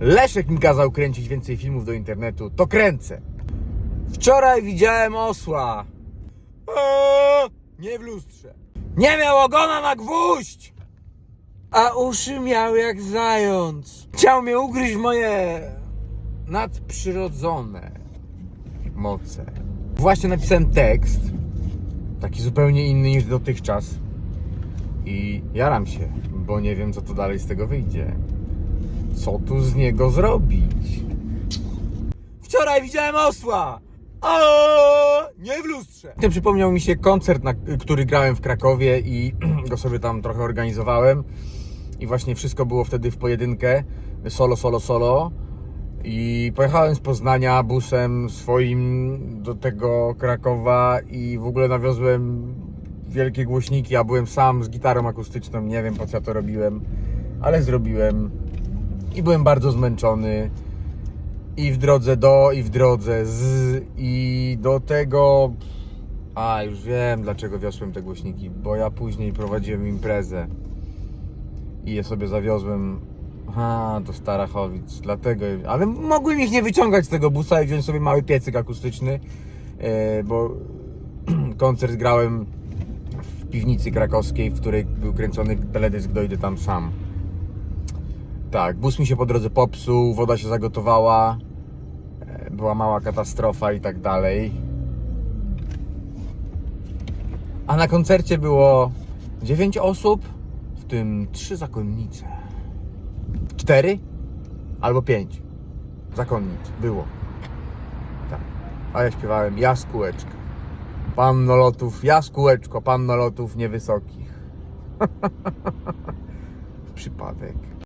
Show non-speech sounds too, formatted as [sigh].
Leszek mi kazał kręcić więcej filmów do internetu, to kręcę. Wczoraj widziałem osła. Eee, nie w lustrze. Nie miał ogona na gwóźdź! A uszy miał jak zając. Chciał mnie ugryźć moje nadprzyrodzone moce. Właśnie napisałem tekst, taki zupełnie inny niż dotychczas. I jaram się, bo nie wiem, co tu dalej z tego wyjdzie. Co tu z niego zrobić? Wczoraj widziałem osła! O, nie w lustrze. Tym przypomniał mi się koncert, na który grałem w Krakowie i [clears throat] go sobie tam trochę organizowałem. I właśnie wszystko było wtedy w pojedynkę. Solo, solo, solo. I pojechałem z Poznania busem swoim do tego Krakowa i w ogóle nawiozłem wielkie głośniki, a byłem sam z gitarą akustyczną. Nie wiem po co ja to robiłem, ale zrobiłem. I byłem bardzo zmęczony. I w drodze do, i w drodze z, i do tego. A, już wiem dlaczego wiosłem te głośniki, bo ja później prowadziłem imprezę i je sobie zawiozłem a, do Starachowic, dlatego, ale mogłem ich nie wyciągać z tego busa i wziąć sobie mały piecyk akustyczny, e, bo [clears throat] koncert grałem w piwnicy krakowskiej, w której był kręcony teledysk Dojdę tam sam. Tak, bus mi się po drodze popsuł, woda się zagotowała, e, była mała katastrofa i tak dalej. A na koncercie było 9 osób, w tym 3 zakonnice. 4 albo 5 zakonnic było. Tak. A ja śpiewałem Jaskółeczka. Panno lotów, Jaskółeczko, panno lotów niewysokich. [laughs] Przypadek.